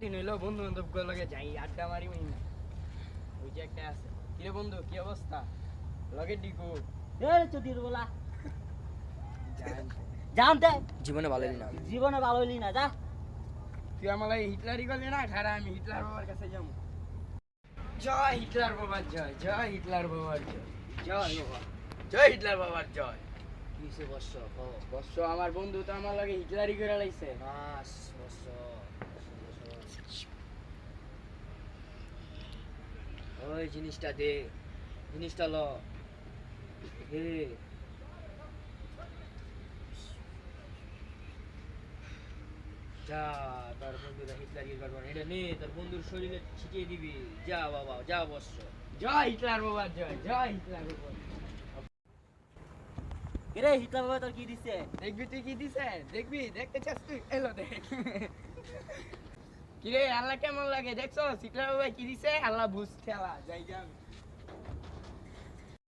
দিন হইল বন্ধু বান্ধব লগে যাই আড্ডা মারি মারি না। ওই যে একটা আছে। কিরে বন্ধু কি অবস্থা? লগে ডিকু এ বলা। জানতে। জীবনে ভালো না। জীবনে ভালো হইলি না যা। তুই আমার হিটলারই করলি না? খারা আমি হিটলার বাবার কাছে যাব। জয় হিটলার বাবার জয় জয় হিটলার বাবার জয় জয় বাবা। জয় হিটলার বাবার জয়। কিসে বর্ষ বর্ষ আমার বন্ধু তো আমার লাগে হিটলারই করে লাইছে। বর্ষ ওই জিনিসটা দে জিনিসটা ল। হে যা তার বন্ধুরা হিটলারি করবেন এটা নে তার বন্ধুর শরীরে ছিটিয়ে দিবি। যা বাবা যা বর্ষ জয় হিটলার বাবার জয় জয় হিটলার বাবার কিরে হিটলার বাবা তোর কি দিছে? দেখবি তুই কি দিছে? দেখবি দেখতে চাস তুই? এলো দেখ। কিরে আল্লাহ কেমন লাগে? দেখছ হিটলার ভাই কি দিছে? আল্লাহ বুঝ ঠেলা যাই যান